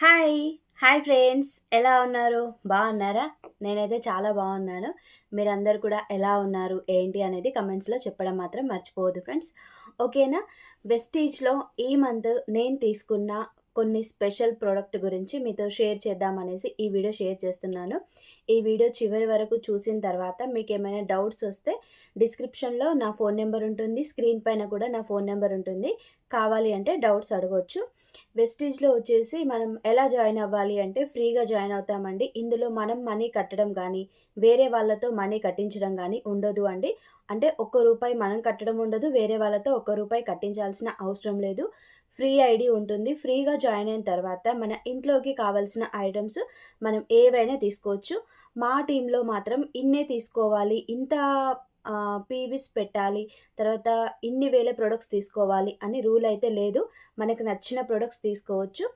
Hi hi friends ఎలా ఉన్నారు? బాగున్నారా? నేనైతే చాలా బాగున్నాను. మీరందరూ కూడా ఎలా ఉన్నారు? ఏంటి అనేది కమెంట్స్లో చెప్పడం మాత్రం మర్చిపోవద్దు ఫ్రెండ్స్ ఓకేనా? వెస్టీజ్లో ఈ మంత్ నేను తీసుకున్న కొన్ని స్పెషల్ ప్రోడక్ట్ గురించి మీతో షేర్ చేద్దామనేసి ఈ వీడియో షేర్ చేస్తున్నాను. ఈ వీడియో చివరి వరకు చూసిన తర్వాత మీకు ఏమైనా డౌట్స్ వస్తే డిస్క్రిప్షన్లో నా ఫోన్ నెంబర్ ఉంటుంది స్క్రీన్ పైన కూడా నా ఫోన్ నెంబర్ ఉంటుంది. కావాలి అంటే డౌట్స్ అడగవచ్చు వెస్టీజ్లో వచ్చేసి మనం ఎలా జాయిన్ అవ్వాలి అంటే ఫ్రీగా జాయిన్ అవుతామండి. ఇందులో మనం మనీ కట్టడం కానీ వేరే వాళ్ళతో మనీ కట్టించడం కానీ ఉండదు అండి. అంటే ఒక్క రూపాయి మనం కట్టడం ఉండదు వేరే వాళ్ళతో ఒక్క రూపాయి కట్టించాల్సిన అవసరం లేదు. ఫ్రీ ఐడి ఉంటుంది. ఫ్రీగా జాయిన్ అయిన తర్వాత మన ఇంట్లోకి కావాల్సిన ఐటమ్స్ మనం ఏవైనా తీసుకోవచ్చు. మా టీంలో మాత్రం ఇన్నే తీసుకోవాలి. ఇంత పీవీస్ పెట్టాలి. తర్వాత ఇన్ని వేల ప్రొడక్ట్స్ తీసుకోవాలి అని రూల్ అయితే లేదు. మనకు నచ్చిన ప్రొడక్ట్స్ తీసుకోవచ్చు.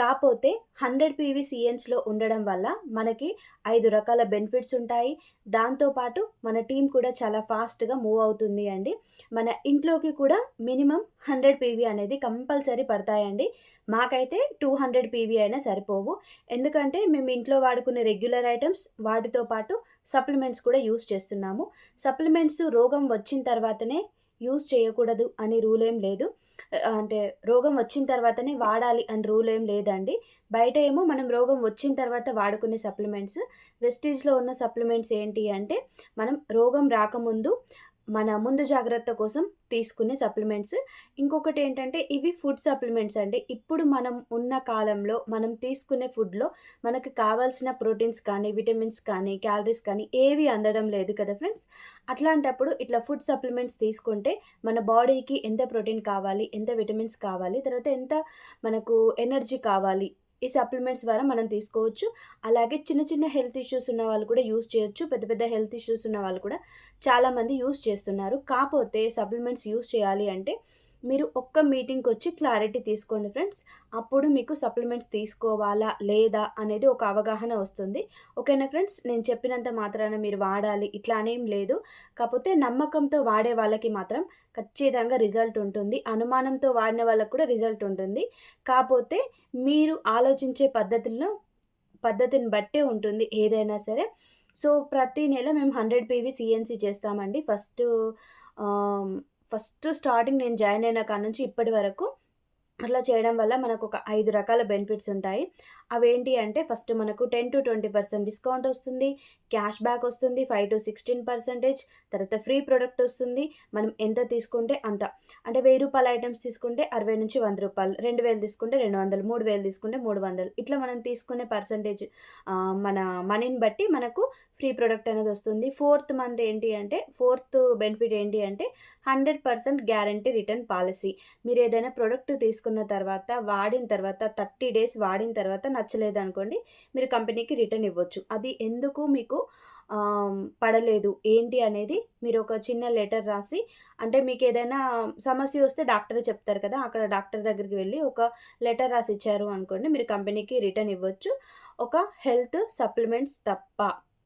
కాకపోతే హండ్రెడ్ పీవీ సిఎన్స్లో ఉండడం వల్ల మనకి ఐదు రకాల బెనిఫిట్స్ ఉంటాయి. దాంతోపాటు మన టీం కూడా చాలా ఫాస్ట్గా మూవ్ అవుతుంది అండి. మన ఇంట్లోకి కూడా మినిమం హండ్రెడ్ పీవీ అనేది కంపల్సరీ పడతాయండి. మాకైతే టూ హండ్రెడ్ పీవీ అయినా సరిపోవు. ఎందుకంటే మేము ఇంట్లో వాడుకునే రెగ్యులర్ ఐటమ్స్ వాటితో పాటు సప్లిమెంట్స్ కూడా యూస్ చేస్తున్నాము. సప్లిమెంట్స్ రోగం వచ్చిన తర్వాతనే యూస్ చేయకూడదు అని రూల్ ఏం లేదు. అంటే రోగం వచ్చిన తర్వాతనే వాడాలి అని రూల్ ఏం లేదండి. బయట ఏమో మనం రోగం వచ్చిన తర్వాత వాడుకునే సప్లిమెంట్స్ వెస్టీజ్లో ఉన్న సప్లిమెంట్స్ ఏంటి అంటే మనం రోగం రాకముందు మన ముందు జాగ్రత్త కోసం తీసుకునే సప్లిమెంట్స్. ఇంకొకటి ఏంటంటే ఇవి ఫుడ్ సప్లిమెంట్స్ అండి. ఇప్పుడు మనం ఉన్న కాలంలో మనం తీసుకునే ఫుడ్లో మనకు కావాల్సిన ప్రోటీన్స్ కానీ విటమిన్స్ కానీ క్యాలరీస్ కానీ ఏవి అందడం లేదు కదా ఫ్రెండ్స్. అట్లాంటప్పుడు ఇట్లా ఫుడ్ సప్లిమెంట్స్ తీసుకుంటే మన బాడీకి ఎంత ప్రోటీన్ కావాలి ఎంత విటమిన్స్ కావాలి తర్వాత ఎంత మనకు ఎనర్జీ కావాలి ఈ సప్లిమెంట్స్ ద్వారా మనం తీసుకోవచ్చు. అలాగే చిన్న చిన్న హెల్త్ ఇష్యూస్ ఉన్న వాళ్ళు కూడా యూస్ చేయొచ్చు. పెద్ద పెద్ద హెల్త్ ఇష్యూస్ ఉన్న వాళ్ళు కూడా చాలామంది యూస్ చేస్తున్నారు. కాకపోతే సప్లిమెంట్స్ యూస్ చేయాలి అంటే మీరు ఒక్క మీటింగ్కి వచ్చి క్లారిటీ తీసుకోండి ఫ్రెండ్స్ అప్పుడు మీకు సప్లిమెంట్స్ తీసుకోవాలా లేదా అనేది ఒక అవగాహన వస్తుంది. ఓకేనా ఫ్రెండ్స్ నేను చెప్పినంత మాత్రాన మీరు వాడాలి. ఇట్లా అనేం లేదు. కాకపోతే నమ్మకంతో వాడే వాళ్ళకి మాత్రం ఖచ్చితంగా రిజల్ట్ ఉంటుంది. అనుమానంతో వాడిన వాళ్ళకు కూడా రిజల్ట్ ఉంటుంది. కాకపోతే మీరు ఆలోచించే పద్ధతుల్లో పద్ధతిని బట్టే ఉంటుంది ఏదైనా సరే. సో ప్రతి నెల మేము హండ్రెడ్ పీవీ సిఎన్సి చేస్తామండి. ఫస్ట్ ఫస్ట్ స్టార్టింగ్ నేను జాయిన్ అయిన కాడ నుంచి ఇప్పటి వరకు అట్లా చేయడం వల్ల మనకు ఒక ఐదు రకాల బెనిఫిట్స్ ఉంటాయి. అవేంటి అంటే ఫస్ట్ మనకు ten to twenty percent discount వస్తుంది క్యాష్ బ్యాక్ వస్తుంది ఫైవ్ టు సిక్స్టీన్ పర్సెంటేజ్ తర్వాత ఫ్రీ ప్రొడక్ట్ వస్తుంది మనం ఎంత తీసుకుంటే అంత. అంటే వెయ్యి రూపాయల ఐటమ్స్ తీసుకుంటే అరవై నుంచి వంద రూపాయలు రెండు వేలు తీసుకుంటే రెండు వందలు మూడు వేలు తీసుకుంటే మూడు వందలు. ఇట్లా మనం తీసుకునే పర్సంటేజ్ మన మనీని బట్టి మనకు ఫ్రీ ప్రొడక్ట్ అనేది వస్తుంది. ఫోర్త్ మంత్ ఏంటి అంటే ఫోర్త్ బెనిఫిట్ ఏంటి అంటే hundred percent guarantee return policy. మీరు ఏదైనా ప్రొడక్ట్ తీసుకున్న తర్వాత వాడిన తర్వాత థర్టీ డేస్ వాడిన తర్వాత నచ్చలేదు అనుకోండి మీరు కంపెనీకి రిటర్న్ ఇవ్వచ్చు. అది ఎందుకు మీకు పడలేదు? ఏంటి అనేది మీరు ఒక చిన్న లెటర్ రాసి అంటే మీకు ఏదైనా సమస్య వస్తే డాక్టర్ చెప్తారు కదా అక్కడ డాక్టర్ దగ్గరికి వెళ్ళి ఒక లెటర్ రాసి ఇచ్చారు అనుకోండి మీరు కంపెనీకి రిటర్న్ ఇవ్వచ్చు. ఒక హెల్త్ సప్లిమెంట్స్ తప్ప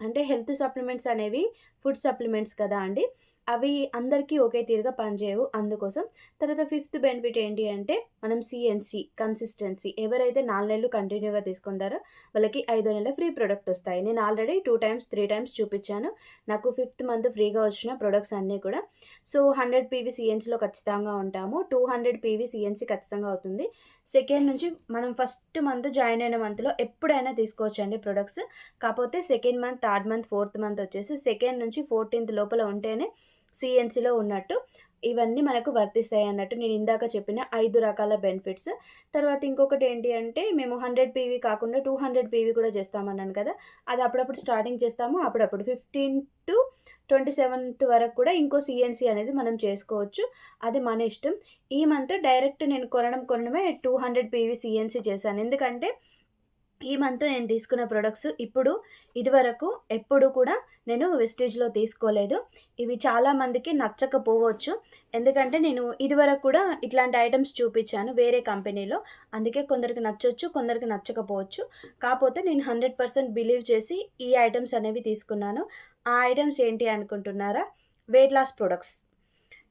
అంటే హెల్త్ సప్లిమెంట్స్ అనేవి ఫుడ్ సప్లిమెంట్స్ కదా అండి. అవి అందరికీ ఒకే తీరుగా పనిచేయవు. అందుకోసం తర్వాత ఫిఫ్త్ బెనిఫిట్ ఏంటి అంటే మనం సిఎన్సి కన్సిస్టెన్సీ ఎవరైతే నాలుగు నెలలు కంటిన్యూగా తీసుకుంటారో వాళ్ళకి ఐదో నెలల ఫ్రీ ప్రొడక్ట్ వస్తాయి. నేను already two times three times చూపించాను. నాకు ఫిఫ్త్ మంత్ ఫ్రీగా వచ్చిన ప్రొడక్ట్స్ అన్నీ కూడా. సో హండ్రెడ్ పీవీ సిఎన్సీలో ఖచ్చితంగా ఉంటాము. టూ హండ్రెడ్ పీవీ సిఎన్సీ ఖచ్చితంగా అవుతుంది. సెకండ్ నుంచి మనం ఫస్ట్ మంత్ జాయిన్ అయిన మంత్లో ఎప్పుడైనా తీసుకోవచ్చు అండి ప్రొడక్ట్స్. కాకపోతే second month third month fourth month వచ్చేసి సెకండ్ నుంచి ఫోర్టీన్త్ లోపల ఉంటేనే సిఎన్సిలో ఉన్నట్టు ఇవన్నీ మనకు వర్తిస్తాయి అన్నట్టు నేను ఇందాక చెప్పిన ఐదు రకాల బెనిఫిట్స్ తర్వాత ఇంకొకటి ఏంటి అంటే మేము హండ్రెడ్ పీవీ కాకుండా టూ హండ్రెడ్ పీవీ కూడా చేస్తామన్నాను కదా. అది అప్పుడప్పుడు స్టార్టింగ్ చేస్తాము అప్పుడప్పుడు ఫిఫ్టీన్ టు ట్వంటీ సెవెంత్ వరకు కూడా ఇంకో సిఎన్సీ అనేది మనం చేసుకోవచ్చు. అది మన ఇష్టం. ఈ మంత్ డైరెక్ట్ నేను కొనడం కొనడమే టూ హండ్రెడ్ పీవీ సిఎన్సీ చేశాను. ఎందుకంటే ఈ మంత్ నేను తీసుకున్న ప్రొడక్ట్స్ ఇప్పుడు ఇదివరకు ఎప్పుడు కూడా నేను వెస్టేజ్లో తీసుకోలేదు. ఇవి చాలామందికి నచ్చకపోవచ్చు. ఎందుకంటే నేను ఇదివరకు కూడా ఇట్లాంటి ఐటమ్స్ చూపించాను వేరే కంపెనీలో అందుకే కొందరికి నచ్చవచ్చు కొందరికి నచ్చకపోవచ్చు. కాకపోతే నేను హండ్రెడ్ పర్సెంట్ బిలీవ్ చేసి ఈ ఐటమ్స్ అనేవి తీసుకున్నాను. ఆ ఐటమ్స్ ఏంటి అనుకుంటున్నారా? వెయిట్ లాస్ ప్రొడక్ట్స్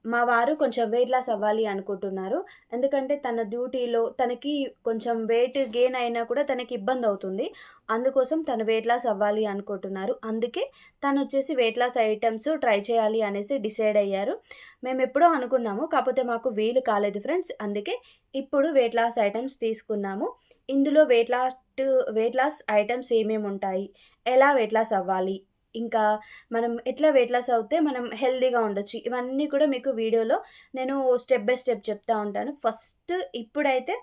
మా వారు కొంచెం వెయిట్ లాస్ అవ్వాలి అనుకుంటున్నారు. ఎందుకంటే తన డ్యూటీలో తనకి కొంచెం వెయిట్ గెయిన్ అయినా కూడా తనకి ఇబ్బంది అవుతుంది. అందుకోసం తను వెయిట్ లాస్ అవ్వాలి అనుకుంటున్నారు. అందుకే తను వచ్చేసి వెయిట్ లాస్ ఐటమ్స్ ట్రై చేయాలి అనేసి డిసైడ్ అయ్యారు. మేము ఎప్పుడో అనుకున్నాము కాకపోతే మాకు వీలు కాలేదు ఫ్రెండ్స్ అందుకే ఇప్పుడు వెయిట్ లాస్ ఐటమ్స్ తీసుకున్నాము. ఇందులో weight loss weight loss items ఏమేమి ఉంటాయి? ఎలా వెయిట్ లాస్ అవ్వాలి? ఇంకా మనం ఎట్లా వెయిట్ లాస్ అవుతే మనం హెల్దీగా ఉండొచ్చు. ఇవన్నీ కూడా మీకు వీడియోలో నేను స్టెప్ బై స్టెప్ చెప్తా ఉంటాను. ఫస్ట్ ఇప్పుడైతే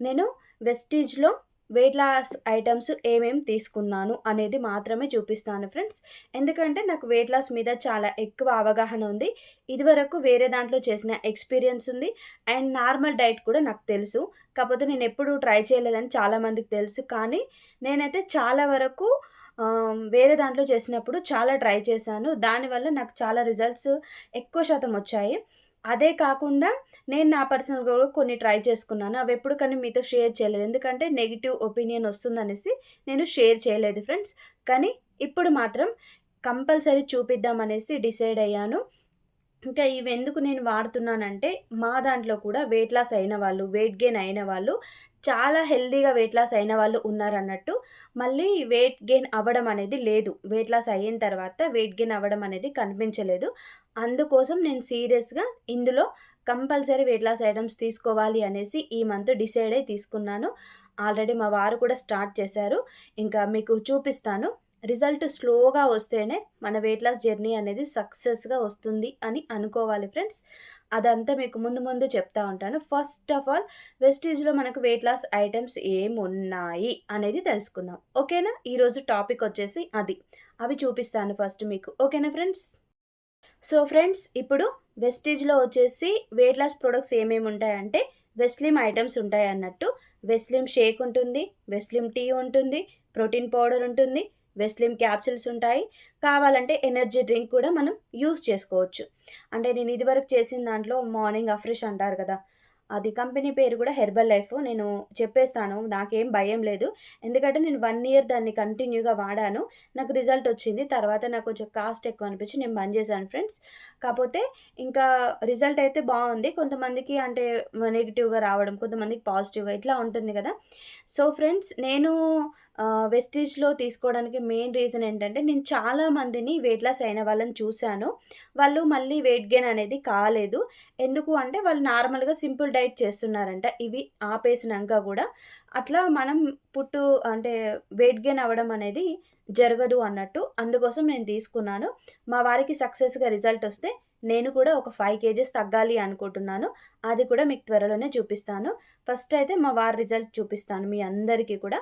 నేను వెస్టీజ్లో వెయిట్ లాస్ ఐటమ్స్ ఏమేమి తీసుకున్నాను అనేది మాత్రమే చూపిస్తాను ఫ్రెండ్స్ ఎందుకంటే నాకు వెయిట్ లాస్ మీద చాలా ఎక్కువ అవగాహన ఉంది. ఇదివరకు వేరే దాంట్లో చేసిన ఎక్స్పీరియన్స్ ఉంది. అండ్ నార్మల్ డైట్ కూడా నాకు తెలుసు. కాకపోతే నేను ఎప్పుడు ట్రై చేయలేదని చాలామందికి తెలుసు. కానీ నేనైతే చాలా వరకు వేరే దాంట్లో చేసినప్పుడు చాలా ట్రై చేశాను. దానివల్ల నాకు చాలా రిజల్ట్స్ ఎక్కువ శాతం వచ్చాయి. అదే కాకుండా నేను నా పర్సనల్గా కూడా కొన్ని ట్రై చేసుకున్నాను. అవి ఎప్పుడు కానీ మీతో షేర్ చేయలేదు. ఎందుకంటే నెగిటివ్ ఒపీనియన్ వస్తుందనేసి నేను షేర్ చేయలేదు ఫ్రెండ్స్. కానీ ఇప్పుడు మాత్రం కంపల్సరీ చూపిద్దాం అనేసి డిసైడ్ అయ్యాను. ఇంకా ఇవి ఎందుకు నేను వాడుతున్నానంటే మా దాంట్లో కూడా వెయిట్ లాస్ అయిన వాళ్ళు వెయిట్ గెయిన్ అయిన వాళ్ళు చాలా హెల్దీగా వెయిట్ లాస్ అయిన వాళ్ళు ఉన్నారన్నట్టు మళ్ళీ వెయిట్ గెయిన్ అవ్వడం అనేది లేదు. వెయిట్ లాస్ అయిన తర్వాత వెయిట్ గెయిన్ అవ్వడం అనేది కనిపించలేదు. అందుకోసం నేను సీరియస్గా ఇందులో కంపల్సరీ వెయిట్ లాస్ ఐటమ్స్ తీసుకోవాలి అనేసి ఈ మంత్ డిసైడ్ అయి తీసుకున్నాను. ఆల్రెడీ మా వారు కూడా స్టార్ట్ చేశారు. ఇంకా మీకు చూపిస్తాను. రిజల్ట్ స్లోగా వస్తేనే మన వెయిట్ లాస్ జర్నీ అనేది సక్సెస్గా వస్తుంది అని అనుకోవాలి ఫ్రెండ్స్ అదంతా మీకు ముందు ముందు చెప్తా ఉంటాను. ఫస్ట్ ఆఫ్ ఆల్ వెస్టీజ్లో మనకు వెయిట్ లాస్ ఐటమ్స్ ఏమున్నాయి అనేది తెలుసుకుందాం. ఓకేనా ఈరోజు టాపిక్ వచ్చేసి అది. అవి చూపిస్తాను ఫస్ట్ మీకు. ఓకేనా ఫ్రెండ్స్ సో ఫ్రెండ్స్ ఇప్పుడు వెస్టీజ్లో వచ్చేసి వెయిట్ లాస్ ప్రొడక్ట్స్ ఏమేమి ఉంటాయంటే వెస్లిమ్ ఐటమ్స్ ఉంటాయి అన్నట్టు. వెస్లిమ్ షేక్ ఉంటుంది వెస్లిమ్ టీ ఉంటుంది ప్రోటీన్ పౌడర్ ఉంటుంది వెస్లిమ్ క్యాప్సిల్స్ ఉంటాయి. కావాలంటే ఎనర్జీ డ్రింక్ కూడా మనం యూస్ చేసుకోవచ్చు. అంటే నేను ఇదివరకు చేసిన దాంట్లో మార్నింగ్ అఫ్రెష్ అంటారు కదా. అది కంపెనీ పేరు కూడా హెర్బల్ లైఫ్. నేను చెప్పేస్తాను నాకేం భయం లేదు. ఎందుకంటే నేను వన్ ఇయర్ దాన్ని కంటిన్యూగా వాడాను. నాకు రిజల్ట్ వచ్చింది. తర్వాత నాకు కొంచెం కాస్ట్ ఎక్కువ అనిపించి నేను బంద్ చేశాను ఫ్రెండ్స్. కాకపోతే ఇంకా రిజల్ట్ అయితే బాగుంది. కొంతమందికి అంటే నెగిటివ్గా రావడం కొంతమందికి పాజిటివ్గా ఇట్లా ఉంటుంది కదా. సో ఫ్రెండ్స్ నేను వెస్టేజ్లో తీసుకోవడానికి మెయిన్ రీజన్ ఏంటంటే నేను చాలా మందిని వెయిట్ లాస్ అయిన వాళ్ళని చూశాను. వాళ్ళు మళ్ళీ వెయిట్ గెయిన్ అనేది కాలేదు. ఎందుకు అంటే వాళ్ళు నార్మల్గా సింపుల్ డైట్ చేస్తున్నారంట. ఇవి ఆపేసినాక కూడా. అట్లా మనం పుట్టు అంటే వెయిట్ గెయిన్ అవ్వడం అనేది జరగదు అన్నట్టు అందుకోసం నేను తీసుకున్నాను. మా వారికి సక్సెస్గా రిజల్ట్ వస్తే నేను కూడా ఒక ఫైవ్ కేజెస్ తగ్గాలి అనుకుంటున్నాను. అది కూడా మీకు త్వరలోనే చూపిస్తాను. ఫస్ట్ అయితే మా వారి రిజల్ట్ చూపిస్తాను మీ అందరికీ కూడా.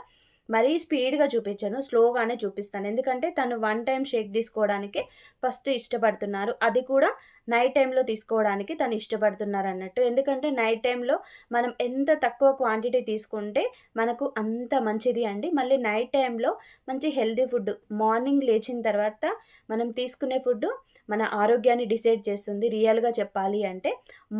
మరీ స్పీడ్గా చూపించను స్లోగానే చూపిస్తాను. ఎందుకంటే తను వన్ టైం షేక్ తీసుకోవడానికి ఫస్ట్ ఇష్టపడుతున్నారు. అది కూడా నైట్ టైంలో తీసుకోవడానికి తను ఇష్టపడుతున్నారు అన్నట్టు. ఎందుకంటే నైట్ టైంలో మనం ఎంత తక్కువ క్వాంటిటీ తీసుకుంటే మనకు అంత మంచిది అండి. మళ్ళీ నైట్ టైంలో మంచి హెల్దీ ఫుడ్ మార్నింగ్ లేచిన తర్వాత మనం తీసుకునే ఫుడ్ మన ఆరోగ్యాన్ని డిసైడ్ చేస్తుంది. రియల్గా చెప్పాలి అంటే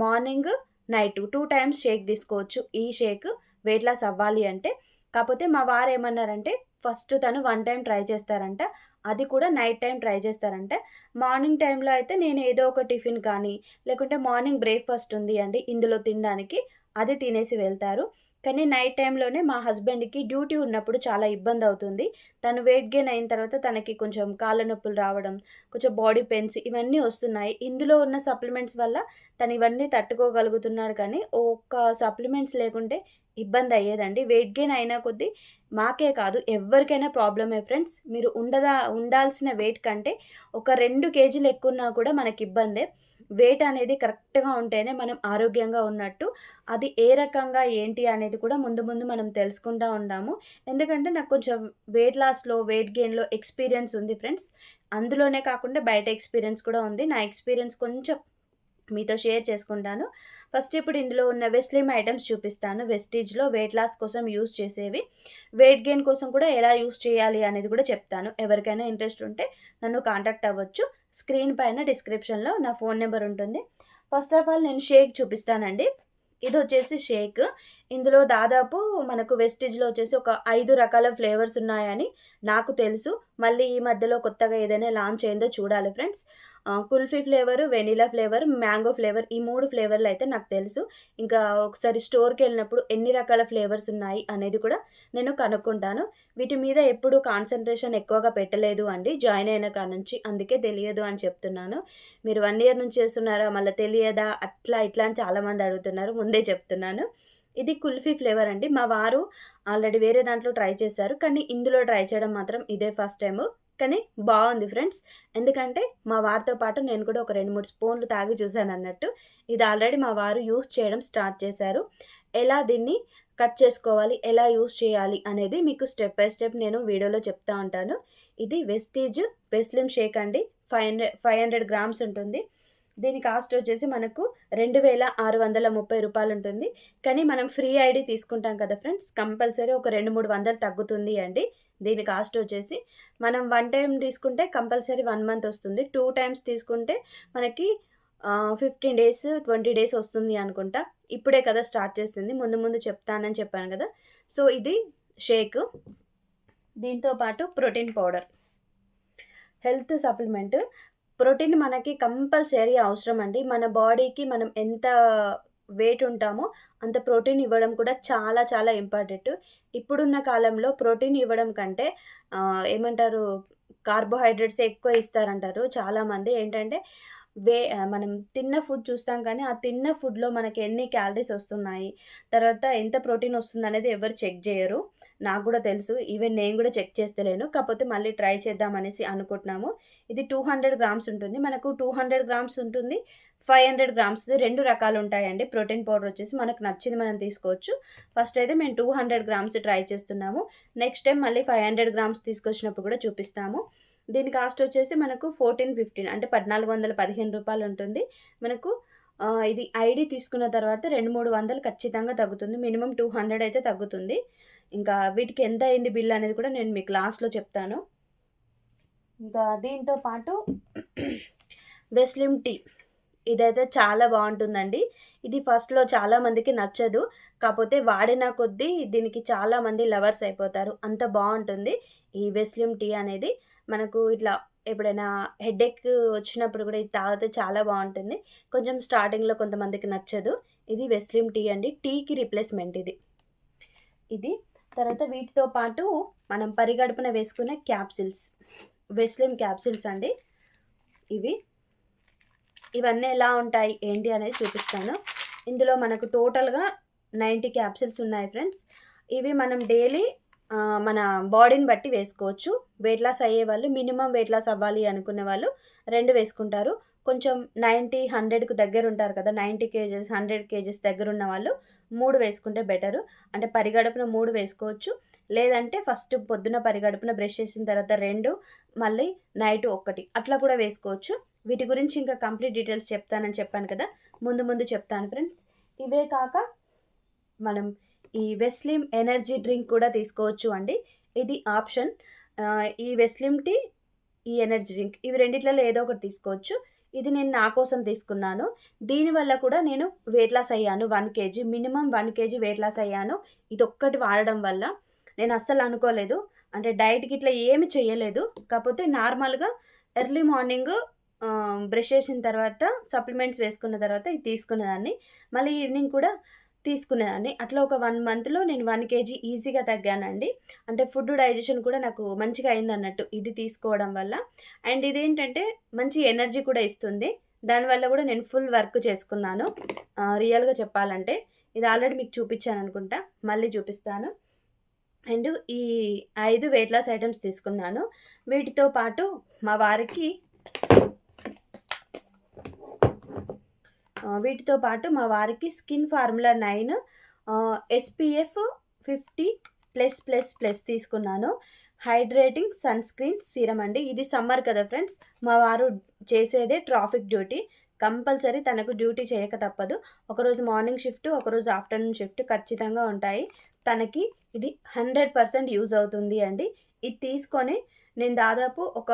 morning night two times shake తీసుకోవచ్చు. ఈ షేక్ వెయిట్ లాస్ అవ్వాలి అంటే కాకపోతే మా వారు ఏమన్నారంటే ఫస్ట్ తను వన్ టైం ట్రై చేస్తారంట అది కూడా నైట్ టైం ట్రై చేస్తారంట. మార్నింగ్ టైంలో అయితే నేను ఏదో ఒక టిఫిన్ కానీ లేకుంటే మార్నింగ్ బ్రేక్ఫాస్ట్ ఉంది అండి ఇందులో తినడానికి అది తినేసి వెళ్తారు. కానీ నైట్ టైంలోనే మా హస్బెండ్కి డ్యూటీ ఉన్నప్పుడు చాలా ఇబ్బంది అవుతుంది. తను వెయిట్ గెయిన్ అయిన తర్వాత తనకి కొంచెం కాళ్ళ నొప్పులు రావడం కొంచెం బాడీ పెయిన్స్ ఇవన్నీ వస్తున్నాయి. ఇందులో ఉన్న సప్లిమెంట్స్ వల్ల తను ఇవన్నీ తట్టుకోగలుగుతున్నాడు కానీ ఒక్క సప్లిమెంట్స్ లేకుంటే ఇబ్బంది అయ్యేదండి. వెయిట్ గెయిన్ అయినా కొద్దీ మాకే కాదు ఎవరికైనా ప్రాబ్లమే ఫ్రెండ్స్. మీరు ఉండదా ఉండాల్సిన వెయిట్ కంటే ఒక రెండు కేజీలు ఎక్కువన్నా కూడా మనకి ఇబ్బందే. వెయిట్ అనేది కరెక్ట్గా ఉంటేనే మనం ఆరోగ్యంగా ఉన్నట్టు అది ఏ రకంగా ఏంటి అనేది కూడా ముందు ముందు మనం తెలుసుకుంటూ ఉండాము. ఎందుకంటే నాకు కొంచెం వెయిట్ లాస్లో వెయిట్ గెయిన్లో ఎక్స్పీరియన్స్ ఉంది ఫ్రెండ్స్ అందులోనే కాకుండా బయట ఎక్స్పీరియన్స్ కూడా ఉంది. నా ఎక్స్పీరియన్స్ కొంచెం మీతో షేర్ చేసుకుంటాను. ఫస్ట్ ఇప్పుడు ఇందులో ఉన్న వెస్లిమ్ ఐటమ్స్ చూపిస్తాను. వెస్టీజ్లో వెయిట్ లాస్ కోసం యూస్ చేసేవి. వెయిట్ గెయిన్ కోసం కూడా ఎలా యూస్ చేయాలి అనేది కూడా చెప్తాను. ఎవరికైనా ఇంట్రెస్ట్ ఉంటే నన్ను కాంటాక్ట్ అవ్వచ్చు. స్క్రీన్ పైన డిస్క్రిప్షన్లో నా ఫోన్ నెంబర్ ఉంటుంది. ఫస్ట్ ఆఫ్ ఆల్ నేను షేక్ చూపిస్తానండి. ఇది వచ్చేసి షేక్. ఇందులో దాదాపు మనకు వెస్టేజ్లో వచ్చేసి ఒక ఐదు రకాల ఫ్లేవర్స్ ఉన్నాయని నాకు తెలుసు. మళ్ళీ ఈ మధ్యలో కొత్తగా ఏదైనా లాంచ్ అయిందో చూడాలి friends kulfi flavour vanilla flavour mango flavour ఈ మూడు ఫ్లేవర్లు అయితే నాకు తెలుసు. ఇంకా ఒకసారి స్టోర్కి వెళ్ళినప్పుడు ఎన్ని రకాల ఫ్లేవర్స్ ఉన్నాయి అనేది కూడా నేను కనుక్కుంటాను. వీటి మీద ఎప్పుడు కాన్సన్ట్రేషన్ ఎక్కువగా పెట్టలేదు అండి. జాయిన్ అయిన కాడ నుంచి అందుకే తెలియదు అని చెప్తున్నాను. మీరు వన్ ఇయర్ నుంచి చేస్తున్నారా మళ్ళీ తెలియదా? అట్లా ఇట్లా అని చాలామంది అడుగుతున్నారు. ముందే చెప్తున్నాను. ఇది కుల్ఫీ ఫ్లేవర్ అండి. మా వారు ఆల్రెడీ వేరే దాంట్లో ట్రై చేశారు. కానీ ఇందులో ట్రై చేయడం మాత్రం ఇదే ఫస్ట్ టైము. కానీ బాగుంది ఫ్రెండ్స్. ఎందుకంటే మా వారితో పాటు నేను కూడా ఒక రెండు మూడు స్పూన్లు తాగి చూశాను అన్నట్టు. ఇది ఆల్రెడీ మా వారు యూస్ చేయడం స్టార్ట్ చేశారు. ఎలా దీన్ని కట్ చేసుకోవాలి ఎలా యూస్ చేయాలి అనేది మీకు స్టెప్ బై స్టెప్ నేను వీడియోలో చెప్తా ఉంటాను. ఇది వెస్టీజ్ వెస్లిమ్ షేక్ అండి. Five hundred five hundred grams ఉంటుంది. దీని కాస్ట్ వచ్చేసి మనకు రెండు వేల ఆరు వందల ముప్పై రూపాయలు ఉంటుంది. కానీ మనం ఫ్రీ ఐడి తీసుకుంటాం కదా ఫ్రెండ్స్ కంపల్సరీ ఒక రెండు మూడు వందలు తగ్గుతుంది అండి. దీని కాస్ట్ వచ్చేసి మనం వన్ టైం తీసుకుంటే కంపల్సరీ వన్ మంత్ వస్తుంది. టూ టైమ్స్ తీసుకుంటే మనకి ఫిఫ్టీన్ డేస్ ట్వంటీ డేస్ వస్తుంది అనుకుంటా. ఇప్పుడే కదా స్టార్ట్ చేస్తుంది ముందు ముందు చెప్తానని చెప్పాను కదా. సో ఇది షేక్. దీంతో పాటు protein powder. Health supplement. Protein మనకి కంపల్సరీ అవసరం అండి. మన బాడీకి మనం ఎంత వెయిట్ ఉంటామో. అంత ప్రోటీన్ ఇవ్వడం కూడా చాలా చాలా ఇంపార్టెంట్ ఇప్పుడున్న కాలంలో ప్రోటీన్ ఇవ్వడం కంటే ఏమంటారు కార్బోహైడ్రేట్స్ ఎక్కువ ఇస్తారంటారు చాలామంది. ఏంటంటే వే మనం తిన్న ఫుడ్ చూస్తాం కానీ ఆ తిన్న ఫుడ్లో మనకి ఎన్ని క్యాలరీస్ వస్తున్నాయి? తర్వాత ఎంత ప్రోటీన్ వస్తుంది అనేది ఎవరు చెక్ చేయరు. నాకు కూడా తెలుసు. ఈవెన్ నేను కూడా చెక్ చేస్తలేను. కాకపోతే మళ్ళీ ట్రై చేద్దాం అనేసి అనుకుంటున్నాము. ఇది టూ హండ్రెడ్ గ్రామ్స్ ఉంటుంది. మనకు టూ హండ్రెడ్ గ్రామ్స్ ఉంటుంది. ఫైవ్ హండ్రెడ్ గ్రామ్స్ రెండు రకాలు ఉంటాయండి. ప్రోటీన్ పౌడర్ వచ్చేసి మనకు నచ్చింది మనం తీసుకోవచ్చు. ఫస్ట్ అయితే మేము టూ హండ్రెడ్ గ్రామ్స్ ట్రై చేస్తున్నాము. నెక్స్ట్ టైం మళ్ళీ ఫైవ్ హండ్రెడ్ గ్రామ్స్ తీసుకొచ్చినప్పుడు కూడా చూపిస్తాము. దీని కాస్ట్ వచ్చేసి మనకు ఫోర్టీన్ ఫిఫ్టీన్ అంటే పద్నాలుగు వందల పదిహేను రూపాయలు ఉంటుంది. మనకు ఇది ఐడి తీసుకున్న తర్వాత రెండు మూడు వందలు ఖచ్చితంగా తగ్గుతుంది. మినిమం టూ హండ్రెడ్ అయితే తగ్గుతుంది. ఇంకా వీటికి ఎంత అయింది బిల్ అనేది కూడా నేను మీకు లాస్ట్లో చెప్తాను. ఇంకా దీంతో పాటు వెస్లిమ్ టీ ఇదైతే చాలా బాగుంటుందండి. ఇది ఫస్ట్లో చాలామందికి నచ్చదు. కాకపోతే వాడిన కొద్దీ దీనికి చాలామంది లవర్స్ అయిపోతారు. అంత బాగుంటుంది ఈ వెస్లిమ్ టీ అనేది. మనకు ఇట్లా ఎప్పుడైనా హెడేక్ వచ్చినప్పుడు కూడా ఇది తాగితే చాలా బాగుంటుంది. కొంచెం స్టార్టింగ్లో కొంతమందికి నచ్చదు. ఇది వెస్లిమ్ టీ అండి. టీకి రిప్లేస్మెంట్ ఇది. ఇది తర్వాత వీటితో పాటు మనం పరిగడుపున వేసుకునే క్యాప్సిల్స్ వెస్లిమ్ క్యాప్సిల్స్ అండి. ఇవి. ఇవన్నీ ఎలా ఉంటాయి ఏంటి అనేది చూపిస్తాను. ఇందులో మనకు టోటల్గా నైంటీ క్యాప్సిల్స్ ఉన్నాయి ఫ్రెండ్స్. ఇవి మనం డైలీ మన బాడీని బట్టి వేసుకోవచ్చు. వెయిట్ లాస్ అయ్యే వాళ్ళు మినిమం వెయిట్ లాస్ అవ్వాలి అనుకునే వాళ్ళు రెండు వేసుకుంటారు. కొంచెం నైంటీ హండ్రెడ్కు దగ్గర ఉంటారు కదా నైంటీ కేజెస్ హండ్రెడ్ కేజెస్ దగ్గర ఉన్న వాళ్ళు మూడు వేసుకుంటే బెటరు. అంటే పరిగడుపున మూడు వేసుకోవచ్చు. లేదంటే ఫస్ట్ పొద్దున పరిగడుపున బ్రష్ చేసిన తర్వాత రెండు మళ్ళీ నైట్ ఒక్కటి అట్లా కూడా వేసుకోవచ్చు. వీటి గురించి ఇంకా కంప్లీట్ డీటెయిల్స్ చెప్తానని చెప్పాను కదా. ముందు ముందు చెప్తాను ఫ్రెండ్స్. ఇవే కాక మనం ఈ వెస్లిమ్ ఎనర్జీ డ్రింక్ కూడా తీసుకోవచ్చు అండి. ఇది ఆప్షన్. ఈ వెస్లిమ్ టీ ఈ ఎనర్జీ డ్రింక్ ఇవి రెండిట్లలో ఏదో ఒకటి తీసుకోవచ్చు. ఇది నేను నా కోసం తీసుకున్నాను. దీనివల్ల కూడా నేను వెయిట్ లాస్ అయ్యాను. One KG minimum one KG weight loss అయ్యాను. ఇది ఒక్కటి వాడడం వల్ల నేను అస్సలు అనుకోలేదు. అంటే డైట్కి ఇట్లా ఏమి చేయలేదు. కాకపోతే నార్మల్గా ఎర్లీ మార్నింగ్ బ్రష్ చేసిన తర్వాత సప్లిమెంట్స్ వేసుకున్న తర్వాత ఇది తీసుకునేదాన్ని. మళ్ళీ ఈవినింగ్ కూడా తీసుకునేదాన్ని. అట్లా ఒక వన్ మంత్లో నేను వన్ కేజీ ఈజీగా తగ్గానండి. అంటే ఫుడ్ డైజెషన్ కూడా నాకు మంచిగా అయింది అన్నట్టు ఇది తీసుకోవడం వల్ల. అండ్ ఇదేంటంటే మంచి ఎనర్జీ కూడా ఇస్తుంది. దానివల్ల కూడా నేను ఫుల్ వర్క్ చేసుకున్నాను. రియల్గా చెప్పాలంటే. ఇది ఆల్రెడీ మీకు చూపించాను అనుకుంటా. మళ్ళీ చూపిస్తాను. అండ్ ఈ ఐదు వెయిట్ లాస్ ఐటమ్స్ తీసుకున్నాను. వీటితో పాటు మా వారికి వీటితో పాటు మా వారికి skin formula nine SPF fifty plus plus plus తీసుకున్నాను. హైడ్రేటింగ్ సన్ స్క్రీన్ సీరం అండి. ఇది సమ్మర్ కదా ఫ్రెండ్స్. మా వారు చేసేదే ట్రాఫిక్ డ్యూటీ. కంపల్సరీ తనకు డ్యూటీ చేయక తప్పదు. ఒకరోజు మార్నింగ్ షిఫ్ట్ ఒకరోజు ఆఫ్టర్నూన్ షిఫ్ట్ ఖచ్చితంగా ఉంటాయి. తనకి ఇది హండ్రెడ్ పర్సెంట్ యూజ్ అవుతుంది అండి. ఇది తీసుకొని నేను దాదాపు ఒక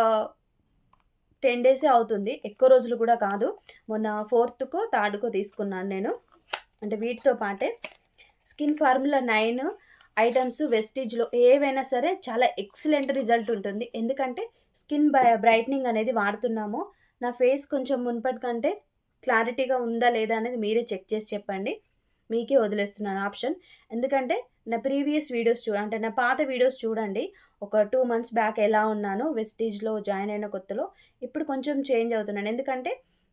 టెన్ డేసే అవుతుంది. ఎక్కువ రోజులు కూడా కాదు. మొన్న ఫోర్త్కో థర్డ్కో తీసుకున్నాను నేను. అంటే వీటితో పాటే స్కిన్ ఫార్ములా నైన్ ఐటమ్స్ వెస్టీజ్లో ఏవైనా సరే చాలా ఎక్సలెంట్ రిజల్ట్ ఉంటుంది. ఎందుకంటే స్కిన్ బ్రైట్నింగ్ అనేది వాడుతున్నాము. నా ఫేస్ కొంచెం మునుపటి కంటే క్లారిటీగా ఉందా లేదా అనేది మీరే చెక్ చేసి చెప్పండి. మీకే వదిలేస్తున్నాను ఆప్షన్. ఎందుకంటే నా ప్రీవియస్ వీడియోస్ చూడ అంటే నా పాత వీడియోస్ చూడండి. ఒక టూ మంత్స్ బ్యాక్ ఎలా ఉన్నానో వెస్టీజ్లో జాయిన్ అయిన కొత్తలో ఇప్పుడు కొంచెం చేంజ్ అవుతున్నాను. ఎందుకంటే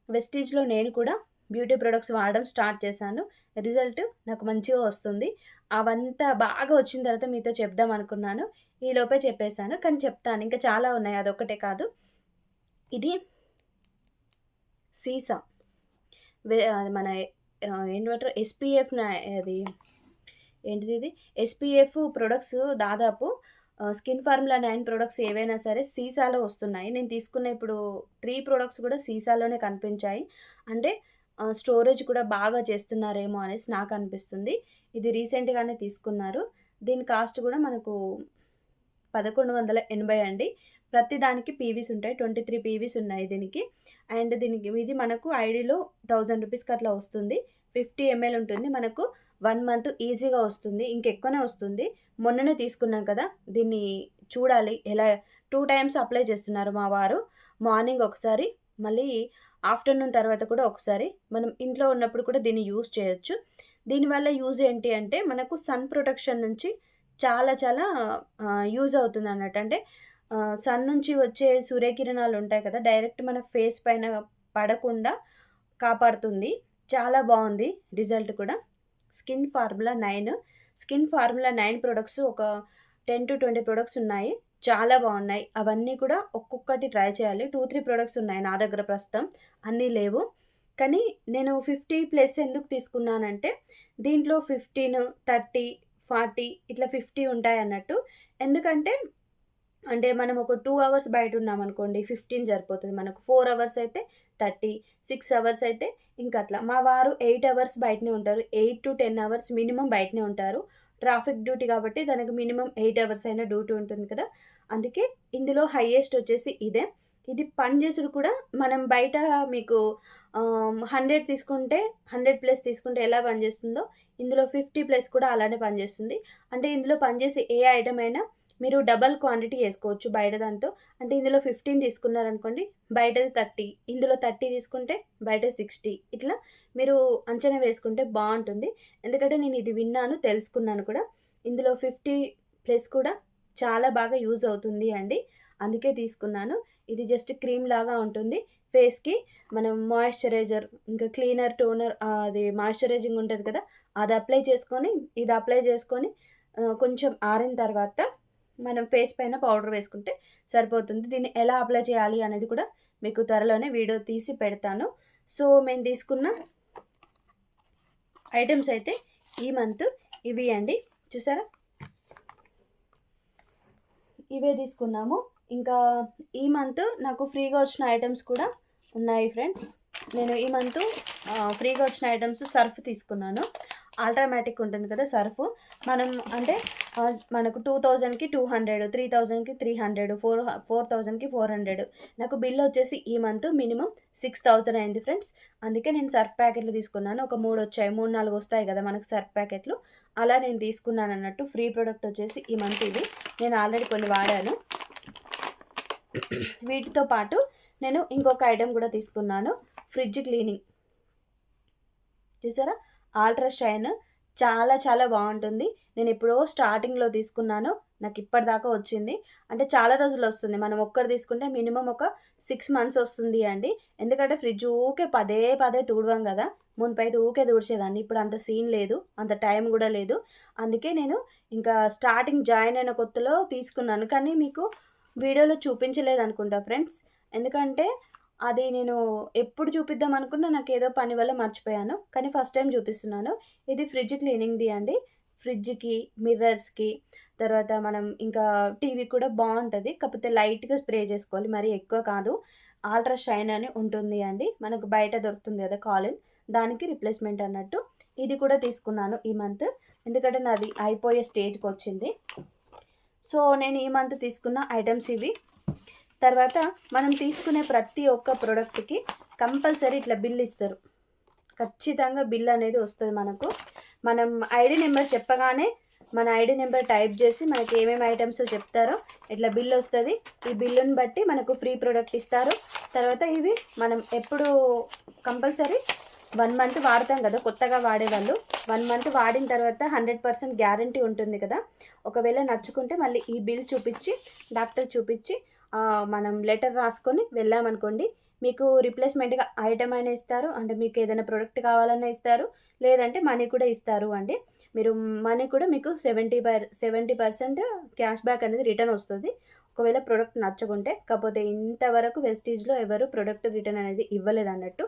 వెస్టీజ్లో నేను కూడా బ్యూటీ ప్రొడక్ట్స్ వాడడం స్టార్ట్ చేశాను. రిజల్ట్ నాకు మంచిగా వస్తుంది. అవంతా బాగా వచ్చిన తర్వాత మీతో చెప్దాం అనుకున్నాను. ఈ లోపే చెప్పేశాను. కానీ చెప్తాను. ఇంకా చాలా ఉన్నాయి. అదొక్కటే కాదు. ఇది సీసా. మన ఏంటంటారు? ఎస్పీఎఫ్ అది ఏంటిది ఇది? ఎస్పీఎఫ్ ప్రొడక్ట్స్ దాదాపు స్కిన్ ఫార్ములా నైన్ ప్రొడక్ట్స్ ఏవైనా సరే సీసాలో వస్తున్నాయి. నేను తీసుకున్న ఇప్పుడు త్రీ ప్రొడక్ట్స్ కూడా సీసాలోనే కనిపించాయి. అంటే స్టోరేజ్ కూడా బాగా చేస్తున్నారేమో అనేసి నాకు అనిపిస్తుంది. ఇది రీసెంట్గానే తీసుకున్నారు. దీని కాస్ట్ కూడా మనకు పదకొండు వందల ఎనభై అండి. ప్రతి దానికి పీవీస్ ఉంటాయి. ట్వంటీ త్రీ పీవీస్ ఉన్నాయి దీనికి. అండ్ దీనికి ఇది మనకు ఐడిలో థౌజండ్ రూపీస్కి అట్లా వస్తుంది. ఫిఫ్టీ ఎంఎల్ ఉంటుంది. మనకు వన్ మంత్ ఈజీగా వస్తుంది ఇంకెక్కువనే వస్తుంది. మొన్ననే తీసుకున్నాం కదా దీన్ని చూడాలి ఎలా టూ టైమ్స్ అప్లై చేస్తున్నారు మా వారు. మార్నింగ్ ఒకసారి మళ్ళీ ఆఫ్టర్నూన్ తర్వాత కూడా ఒకసారి. మనం ఇంట్లో ఉన్నప్పుడు కూడా దీన్ని యూజ్ చేయొచ్చు. దీనివల్ల యూజ్ ఏంటి అంటే మనకు సన్ ప్రొటెక్షన్ నుంచి చాలా చాలా యూజ్ అవుతుంది అన్నట్టు అంటే సన్ నుంచి వచ్చే సూర్యకిరణాలు ఉంటాయి కదా డైరెక్ట్ మన ఫేస్ పైన పడకుండా కాపాడుతుంది. చాలా బాగుంది రిజల్ట్ కూడా. Skin formula nine. Skin formula nine products ఒక టెన్ టు ట్వంటీ ప్రొడక్ట్స్ ఉన్నాయి. చాలా బాగున్నాయి. అవన్నీ కూడా ఒక్కొక్కటి ట్రై చేయాలి. టూ త్రీ ప్రొడక్ట్స్ ఉన్నాయి నా దగ్గర ప్రస్తుతం. అన్నీ లేవు. కానీ నేను ఫిఫ్టీ ప్లస్ ఎందుకు తీసుకున్నానంటే దీంట్లో ఫిఫ్టీన్ థర్టీ ఫార్టీ ఇట్లా ఫిఫ్టీ ఉంటాయి అన్నట్టు. ఎందుకంటే అంటే మనం ఒక టూ అవర్స్ బయట ఉన్నాం అనుకోండి ఫిఫ్టీన్ సరిపోతుంది. మనకు ఫోర్ అవర్స్ అయితే థర్టీ సిక్స్ అవర్స్ అయితే ఇంకా అట్లా. మా వారు ఎయిట్ అవర్స్ బయటనే ఉంటారు. Eight to ten hours minimum బయటనే ఉంటారు. ట్రాఫిక్ డ్యూటీ కాబట్టి దానికి మినిమం ఎయిట్ అవర్స్ అయినా డ్యూటీ ఉంటుంది కదా. అందుకే ఇందులో హైయెస్ట్ వచ్చేసి ఇదే. ఇది పనిచేసుడు కూడా మనం బయట మీకు హండ్రెడ్ తీసుకుంటే హండ్రెడ్ ప్లస్ తీసుకుంటే ఎలా పనిచేస్తుందో ఇందులో ఫిఫ్టీ ప్లస్ కూడా అలానే పనిచేస్తుంది అంటే ఇందులో పనిచేసే ఏ ఐటమ్ అయినా మీరు డబల్ క్వాంటిటీ వేసుకోవచ్చు బయట దాంతో. అంటే ఇందులో ఫిఫ్టీన్ తీసుకున్నారనుకోండి బయటది థర్టీ ఇందులో థర్టీ తీసుకుంటే బయట సిక్స్టీ ఇట్లా మీరు అంచనా వేసుకుంటే బాగుంటుంది. ఎందుకంటే నేను ఇది విన్నాను తెలుసుకున్నాను కూడా. ఇందులో ఫిఫ్టీ ప్లస్ కూడా చాలా బాగా యూజ్ అవుతుంది అండి. అందుకే తీసుకున్నాను. ఇది జస్ట్ క్రీమ్ లాగా ఉంటుంది. ఫేస్కి మనం మాయిశ్చరైజర్ ఇంకా క్లీనర్ టోనర్ అది మాయిశ్చరైజింగ్ ఉంటుంది కదా అది అప్లై చేసుకొని ఇది అప్లై చేసుకొని కొంచెం ఆరిన తర్వాత మనం ఫేస్ పైన పౌడర్ వేసుకుంటే సరిపోతుంది. దీన్ని ఎలా అప్లై చేయాలి అనేది కూడా మీకు త్వరలోనే వీడియో తీసి పెడతాను. సో మేము తీసుకున్న ఐటమ్స్ అయితే ఈ మంత్ ఇవి అండి. చూసారా? ఇవే తీసుకున్నాము. ఇంకా ఈ మంత్ నాకు ఫ్రీగా వచ్చిన ఐటమ్స్ కూడా ఉన్నాయి ఫ్రెండ్స్ నేను ఈ మంత్ ఫ్రీగా వచ్చిన ఐటమ్స్ సర్ఫ్ తీసుకున్నాను. ఆల్ట్రామేటిక్ ఉంటుంది కదా సర్ఫ్ మనం అంటే మనకు టూ థౌజండ్కి టూ హండ్రెడ్ త్రీ థౌజండ్కి త్రీ హండ్రెడ్ ఫోర్ ఫోర్ థౌజండ్కి ఫోర్ హండ్రెడ్ నాకు బిల్ వచ్చేసి ఈ మంత్ మినిమం సిక్స్ థౌజండ్ అయింది ఫ్రెండ్స్ అందుకే నేను సర్ఫ్ ప్యాకెట్లు తీసుకున్నాను. ఒక మూడు వచ్చాయి మూడు నాలుగు వస్తాయి కదా మనకు సర్ఫ్ ప్యాకెట్లు అలా నేను తీసుకున్నాను అన్నట్టు ఫ్రీ ప్రోడక్ట్ వచ్చేసి ఈ మంత్ ఇది. నేను ఆల్రెడీ కొన్ని వాడాను. వీటితో పాటు నేను ఇంకొక ఐటెం కూడా తీసుకున్నాను. ఫ్రిడ్జ్ క్లీనింగ్ చూసారా? ఆల్ట్రా షైన్ చాలా చాలా బాగుంటుంది. నేను ఎప్పుడో స్టార్టింగ్లో తీసుకున్నాను. నాకు ఇప్పటిదాకా వచ్చింది. అంటే చాలా రోజులు వస్తుంది. మనం ఒక్కటి తీసుకుంటే మినిమం ఒక సిక్స్ మంత్స్ వస్తుంది అండి. ఎందుకంటే ఫ్రిడ్జ్ ఊకే పదే పదే తుడవం కదా. మునిపైతే ఊకే తుడిచేదాన్ని. ఇప్పుడు అంత సీన్ లేదు. అంత టైం కూడా లేదు. అందుకే నేను ఇంకా స్టార్టింగ్ జాయిన్ అయిన కొత్తలో తీసుకున్నాను. కానీ మీకు వీడియోలో చూపించలేదు అనుకుంటా ఫ్రెండ్స్. ఎందుకంటే అది నేను ఎప్పుడు చూపిద్దాం అనుకున్నా నాకు ఏదో పని వల్ల మర్చిపోయాను. కానీ ఫస్ట్ టైం చూపిస్తున్నాను. ఇది ఫ్రిడ్జ్ క్లీనింగ్ది అండి. ఫ్రిడ్జ్కి మిర్రర్స్కి తర్వాత మనం ఇంకా టీవీ కూడా బాగుంటుంది. కాకపోతే లైట్గా స్ప్రే చేసుకోవాలి. మరీ ఎక్కువ కాదు. ఆల్ట్రా షైన్ అని ఉంటుంది అండి. మనకు బయట దొరుకుతుంది కదా కాలిన్. దానికి రిప్లేస్మెంట్ అన్నట్టు. ఇది కూడా తీసుకున్నాను ఈ మంత్. ఎందుకంటే నాది అయిపోయే స్టేజ్కి వచ్చింది. సో నేను ఈ మంత్ తీసుకున్న ఐటమ్స్ ఇవి. తర్వాత మనం తీసుకునే ప్రతి ఒక్క ప్రోడక్ట్కి కంపల్సరీ ఇట్లా బిల్ ఇస్తారు. ఖచ్చితంగా బిల్ అనేది వస్తుంది మనకు. మనం ఐడి నెంబర్ చెప్పగానే మన ఐడి నెంబర్ టైప్ చేసి మనకి ఏమేమి ఐటమ్స్ చెప్తారో ఇట్లా బిల్ వస్తుంది. ఈ బిల్లుని బట్టి మనకు ఫ్రీ ప్రోడక్ట్ ఇస్తారు. తర్వాత ఇవి మనం ఎప్పుడు కంపల్సరీ వన్ మంత్ వాడతాం కదా కొత్తగా వాడేవాళ్ళు వన్ మంత్ వాడిన తర్వాత హండ్రెడ్ పర్సెంట్ గ్యారంటీ ఉంటుంది కదా. ఒకవేళ నచ్చుకుంటే మళ్ళీ ఈ బిల్ చూపించి డాక్టర్ చూపించి మనం లెటర్ రాసుకొని వెళ్ళామనుకోండి మీకు రిప్లేస్మెంట్గా ఐటమ్ అయినా ఇస్తారు అంటే మీకు ఏదైనా ప్రోడక్ట్ కావాలన్నా ఇస్తారు లేదంటే మనీ కూడా ఇస్తారు అండి. మీరు మనీ కూడా మీకు seventy per seventy percent cash back అనేది రిటర్న్ వస్తుంది. ఒకవేళ ప్రోడక్ట్ నచ్చకుంటే కాకపోతే ఇంతవరకు వెస్టీజ్లో ఎవరు ప్రోడక్ట్ రిటర్న్ అనేది ఇవ్వలేదు అన్నట్టు.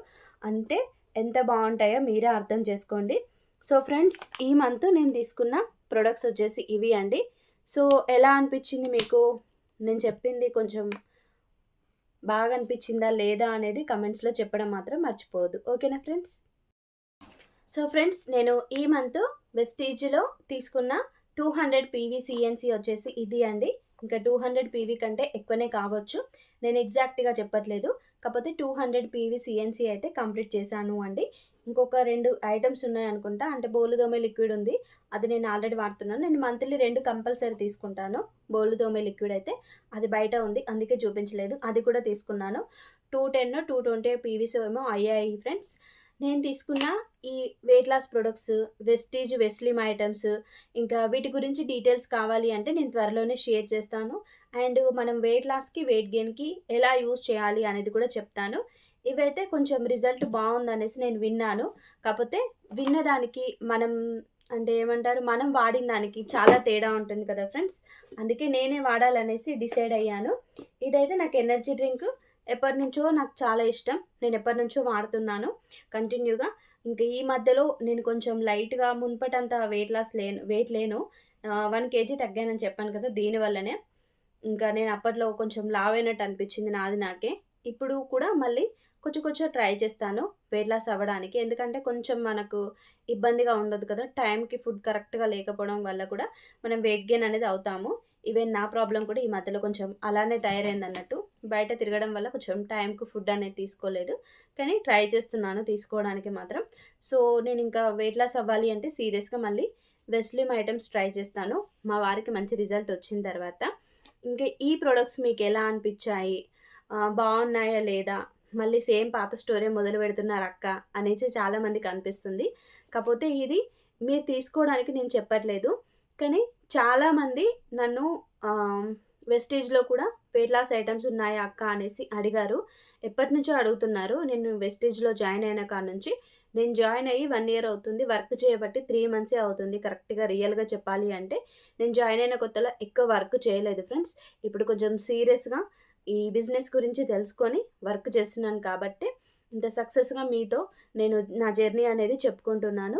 అంటే ఎంత బాగుంటాయో మీరే అర్థం చేసుకోండి. సో ఫ్రెండ్స్ ఈ మంత్ నేను తీసుకున్న ప్రొడక్ట్స్ వచ్చేసి ఇవి అండి. సో ఎలా అనిపించింది మీకు? నేను చెప్పింది కొంచెం బాగా అనిపించిందా లేదా అనేది కమెంట్స్లో చెప్పడం మాత్రం మర్చిపోవద్దు. ఓకేనా ఫ్రెండ్స్? సో ఫ్రెండ్స్ నేను ఈ మంత్ వెస్టీజ్లో తీసుకున్న టూ హండ్రెడ్ పీవీ సిఎన్సి వచ్చేసి ఇది అండి. ఇంకా టూ హండ్రెడ్ పీవీ కంటే ఎక్కువనే కావచ్చు. నేను ఎగ్జాక్ట్గా చెప్పట్లేదు. కాకపోతే టూ హండ్రెడ్ పీవీ సిఎన్సి అయితే కంప్లీట్ చేశాను అండి. ఇంకొక రెండు ఐటమ్స్ ఉన్నాయి అనుకుంటా. అంటే బోలు దోమే లిక్విడ్ ఉంది. అది నేను ఆల్రెడీ వాడుతున్నాను. నేను మంత్లీ రెండు కంపల్సరీ తీసుకుంటాను. బోలు దోమే లిక్విడ్ అయితే అది బయట ఉంది. అందుకే చూపించలేదు. అది కూడా తీసుకున్నాను. Two ten two twenty PVs ఏమో అయ్యాయి ఫ్రెండ్స్ నేను తీసుకున్న ఈ weight loss products Vestige Veslim items ఇంకా వీటి గురించి డీటెయిల్స్ కావాలి అంటే నేను త్వరలోనే షేర్ చేస్తాను. అండ్ మనం వెయిట్ లాస్కి వెయిట్ గెయిన్కి ఎలా యూజ్ చేయాలి అనేది కూడా చెప్తాను. ఇవైతే కొంచెం రిజల్ట్ బాగుందనేసి నేను విన్నాను. కాకపోతే విన్నదానికి మనం అంటే ఏమంటారు మనం వాడిన దానికి చాలా తేడా ఉంటుంది కదా ఫ్రెండ్స్. అందుకే నేనే వాడాలనేసి డిసైడ్ అయ్యాను. ఇదైతే నాకు ఎనర్జీ డ్రింక్. ఎప్పటి నుంచో నాకు చాలా ఇష్టం. నేను ఎప్పటి నుంచో వాడుతున్నాను కంటిన్యూగా. ఇంకా ఈ మధ్యలో నేను కొంచెం లైట్గా మున్పటంత వెయిట్ లాస్ లేను వెయిట్ లేను. వన్ కేజీ తగ్గానని చెప్పాను కదా దీనివల్లనే. ఇంకా నేను అప్పట్లో కొంచెం లావైనట్టు అయినట్టు అనిపించింది నాది నాకే. ఇప్పుడు కూడా మళ్ళీ కొంచెం కొంచెం ట్రై చేస్తాను. వెయిట్ లాస్ అవ్వడానికి. ఎందుకంటే కొంచెం మనకు ఇబ్బందిగా ఉండదు కదా. టైంకి ఫుడ్ కరెక్ట్గా లేకపోవడం వల్ల కూడా మనం వెయిట్ గెయిన్ అనేది అవుతాము. ఈవెన్ నా ప్రాబ్లం కూడా ఈ మధ్యలో కొంచెం అలానే తయారైంది అన్నట్టు. బయట తిరగడం వల్ల కొంచెం టైంకి ఫుడ్ అనేది తీసుకోలేదు. కానీ ట్రై చేస్తున్నాను తీసుకోవడానికి మాత్రం. సో నేను ఇంకా వెయిట్ లాస్ అవ్వాలి అంటే సీరియస్గా మళ్ళీ వెస్లిమ్ ఐటమ్స్ ట్రై చేస్తాను. మా వారికి మంచి రిజల్ట్ వచ్చిన తర్వాత. ఇంకా ఈ ప్రొడక్ట్స్ మీకు ఎలా అనిపించాయి? బాగున్నాయా లేదా? మళ్ళీ సేమ్ పాత స్టోరీ మొదలు పెడుతున్నారు అక్క అనేసి చాలామందికి అనిపిస్తుంది. కాకపోతే ఇది మీరు తీసుకోవడానికి నేను చెప్పట్లేదు. కానీ చాలామంది నన్ను వెస్టేజ్లో కూడా వెయిట్ లాస్ ఐటమ్స్ ఉన్నాయా అక్క అనేసి అడిగారు. ఎప్పటి నుంచో అడుగుతున్నారు. నేను వెస్టేజ్లో జాయిన్ అయిన కాడ నుంచి. నేను జాయిన్ అయ్యి వన్ ఇయర్ అవుతుంది. వర్క్ చేయబట్టి త్రీ మంత్సే అవుతుంది. కరెక్ట్గా రియల్గా చెప్పాలి అంటే. నేను జాయిన్ అయిన కొత్తలో ఎక్కువ వర్క్ చేయలేదు ఫ్రెండ్స్. ఇప్పుడు కొంచెం సీరియస్గా ఈ బిజినెస్ గురించి తెలుసుకొని వర్క్ చేస్తున్నాను కాబట్టి ఇంత సక్సెస్గా మీతో నేను నా జర్నీ అనేది చెప్పుకుంటున్నాను.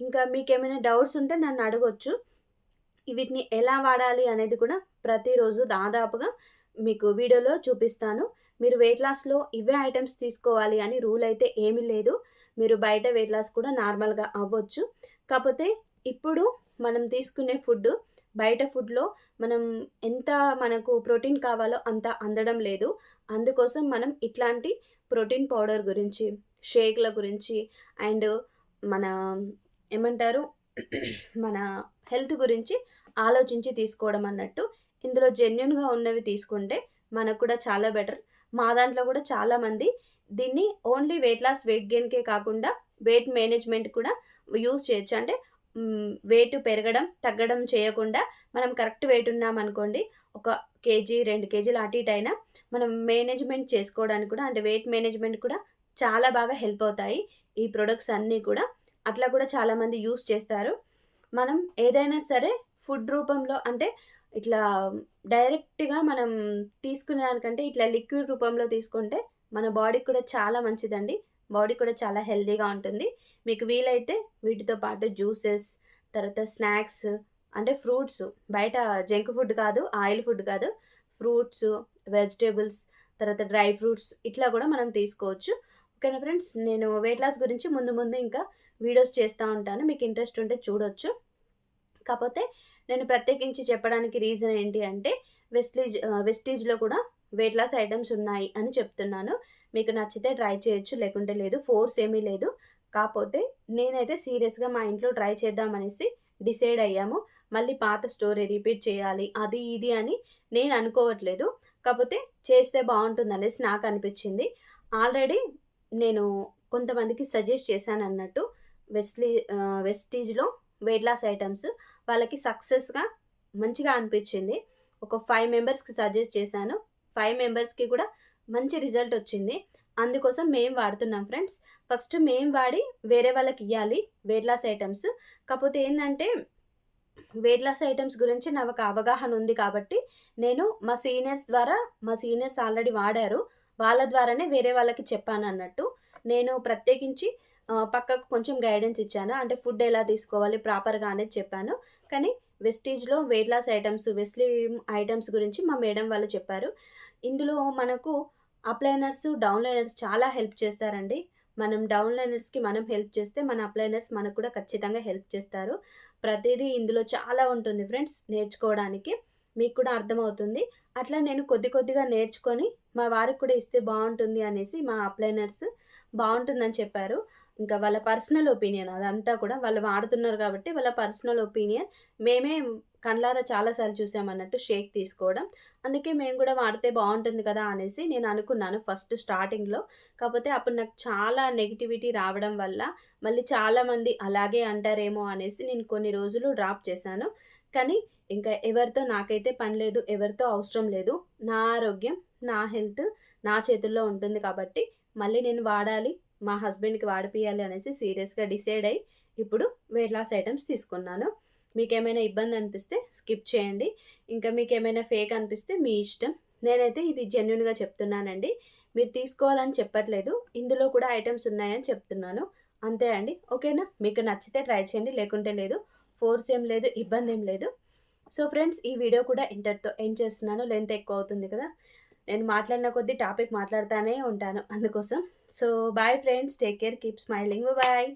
ఇంకా మీకు ఏమైనా డౌట్స్ ఉంటే నన్ను అడగొచ్చు. వీటిని ఎలా వాడాలి అనేది కూడా ప్రతిరోజు దాదాపుగా మీకు వీడియోలో చూపిస్తాను. మీరు వెయిట్ లాస్లో ఇవే ఐటమ్స్ తీసుకోవాలి అని రూల్ అయితే ఏమీ లేదు. మీరు బయట వెయిట్ లాస్ కూడా నార్మల్గా అవ్వచ్చు. కాకపోతే ఇప్పుడు మనం తీసుకునే ఫుడ్ బయట ఫుడ్లో మనం ఎంత మనకు ప్రోటీన్ కావాలో అంత అందడం లేదు. అందుకోసం మనం ఇట్లాంటి ప్రోటీన్ పౌడర్ గురించి షేక్ల గురించి అండ్ మన ఏమంటారు మన హెల్త్ గురించి ఆలోచించి తీసుకోవడం అన్నట్టు ఇందులో జెన్యున్గా ఉన్నవి తీసుకుంటే మనకు కూడా చాలా బెటర్. మా దాంట్లో కూడా చాలామంది దీన్ని ఓన్లీ వెయిట్ లాస్ వెయిట్ గెయిన్కే కాకుండా వెయిట్ మేనేజ్మెంట్ కూడా యూజ్ చేయొచ్చు. అంటే వెయిట్ పెరగడం తగ్గడం చేయకుండా మనం కరెక్ట్ వెయిట్ ఉన్నామనుకోండి ఒక కేజీ రెండు కేజీలు అటు ఇటు అయినా మనం మేనేజ్మెంట్ చేసుకోవడానికి కూడా అంటే వెయిట్ మేనేజ్మెంట్ కూడా చాలా బాగా హెల్ప్ అవుతాయి. ఈ ప్రొడక్ట్స్ అన్నీ కూడా. అట్లా కూడా చాలామంది యూస్ చేస్తారు. మనం ఏదైనా సరే ఫుడ్ రూపంలో అంటే ఇట్లా డైరెక్ట్గా మనం తీసుకునే దానికంటే ఇట్లా లిక్విడ్ రూపంలో తీసుకుంటే మన బాడీకి కూడా చాలా మంచిదండి. బాడీ కూడా చాలా హెల్దీగా ఉంటుంది. మీకు వీలైతే వీటితో పాటు జ్యూసెస్ తర్వాత స్నాక్స్ అంటే ఫ్రూట్స్ బయట జంక్ ఫుడ్ కాదు ఆయిల్ ఫుడ్ కాదు ఫ్రూట్స్ వెజిటేబుల్స్ తర్వాత డ్రై ఫ్రూట్స్ ఇట్లా కూడా మనం తీసుకోవచ్చు. ఓకేనా ఫ్రెండ్స్ నేను వెయిట్ లాస్ గురించి ముందు ముందు ఇంకా వీడియోస్ చేస్తూ ఉంటాను. మీకు ఇంట్రెస్ట్ ఉంటే చూడొచ్చు. కాకపోతే నేను ప్రత్యేకించి చెప్పడానికి రీజన్ ఏంటి అంటే వెస్టీజ్ వెస్టీజ్లో కూడా వెయిట్ లాస్ ఐటమ్స్ ఉన్నాయి అని చెప్తున్నాను. మీకు నచ్చితే ట్రై చేయొచ్చు లేకుంటే లేదు ఫోర్స్ ఏమీ లేదు. కాకపోతే నేనైతే సీరియస్గా మా ఇంట్లో ట్రై చేద్దామనేసి డిసైడ్ అయ్యాము. మళ్ళీ పాత స్టోరీ రిపీట్ చేయాలి అది ఇది అని నేను అనుకోవట్లేదు. కాకపోతే చేస్తే బాగుంటుంది నాకు అనిపించింది. ఆల్రెడీ నేను కొంతమందికి సజెస్ట్ చేశాను అన్నట్టు వెస్ట్లీ వెస్టీజ్లో వెయిట్ లాస్ ఐటమ్స్ వాళ్ళకి సక్సెస్గా మంచిగా అనిపించింది. ఒక ఫైవ్ మెంబర్స్కి సజెస్ట్ చేశాను. ఫైవ్ మెంబర్స్కి కూడా మంచి రిజల్ట్ వచ్చింది. అందుకోసం మేము వాడుతున్నాం ఫ్రెండ్స్. ఫస్ట్ మేము వాడి వేరే వాళ్ళకి ఇవ్వాలి వెయిట్ లాస్ ఐటమ్స్ కాకపోతే ఏంటంటే వెయిట్ లాస్ ఐటమ్స్ గురించి నాకు అవగాహన ఉంది కాబట్టి నేను మా సీనియర్స్ ద్వారా మా సీనియర్స్ ఆల్రెడీ వాడారు. వాళ్ళ ద్వారానే వేరే వాళ్ళకి చెప్పాను అన్నట్టు. నేను ప్రత్యేకించి పక్కకు కొంచెం గైడెన్స్ ఇచ్చాను. అంటే ఫుడ్ ఎలా తీసుకోవాలి ప్రాపర్గా అనేది చెప్పాను. కానీ వెస్టీజ్లో weight loss items Veslim items గురించి మా మేడం వాళ్ళు చెప్పారు. ఇందులో మనకు అప్లైనర్స్ డౌన్లైనర్స్ చాలా హెల్ప్ చేస్తారండి. మనం డౌన్లైనర్స్కి మనం హెల్ప్ చేస్తే మన అప్లైనర్స్ మనకు కూడా ఖచ్చితంగా హెల్ప్ చేస్తారు. ప్రతిదీ ఇందులో చాలా ఉంటుంది ఫ్రెండ్స్ నేర్చుకోవడానికి. మీకు కూడా అర్థమవుతుంది. అట్లా నేను కొద్ది కొద్దిగా నేర్చుకొని మా వారికి కూడా ఇస్తే బాగుంటుంది అనేసి మా అప్లైనర్స్ బాగుంటుందని చెప్పారు. ఇంకా వాళ్ళ పర్సనల్ ఒపీనియన్ అదంతా కూడా వాళ్ళు వాడుతున్నారు కాబట్టి వాళ్ళ పర్సనల్ ఒపీనియన్ మేమే కళ్ళారా చాలాసార్లు చూసామన్నట్టు షేక్ తీసుకోవడం. అందుకే మేము కూడా వాడితే బాగుంటుంది కదా అనేసి నేను అనుకున్నాను ఫస్ట్ స్టార్టింగ్లో కాకపోతే అప్పుడు నాకు చాలా నెగిటివిటీ రావడం వల్ల మళ్ళీ చాలామంది అలాగే అంటారేమో అనేసి నేను కొన్ని రోజులు డ్రాప్ చేశాను. కానీ ఇంకా ఎవరితో నాకైతే పని లేదు ఎవరితో అవసరం లేదు నా ఆరోగ్యం నా హెల్త్ నా చేతుల్లో ఉంటుంది కాబట్టి మళ్ళీ నేను వాడాలి మా హస్బెండ్కి వాడిపియాలి అనేసి సీరియస్గా డిసైడ్ అయ్యి ఇప్పుడు వెయిట్ లాస్ ఐటమ్స్ తీసుకున్నాను. మీకు ఏమైనా ఇబ్బంది అనిపిస్తే స్కిప్ చేయండి. ఇంకా మీకు ఏమైనా ఫేక్ అనిపిస్తే మీ ఇష్టం. నేనైతే ఇది జెన్యున్గా చెప్తున్నానండి. మీరు తీసుకోవాలని చెప్పట్లేదు. ఇందులో కూడా ఐటమ్స్ ఉన్నాయని చెప్తున్నాను. అంతే అండి. ఓకేనా? మీకు నచ్చితే ట్రై చేయండి. లేకుంటే లేదు. ఫోర్స్ ఏం లేదు. ఇబ్బంది ఏం లేదు. సో ఫ్రెండ్స్ ఈ వీడియో కూడా ఇంటర్తో ఎండ్ చేస్తున్నాను. లెంత్ ఎక్కువ అవుతుంది కదా? నేను మాట్లాడిన కొద్దీ టాపిక్ మాట్లాడుతూనే ఉంటాను అందుకోసం. So bye friends. Take care. Keep smiling. Bye.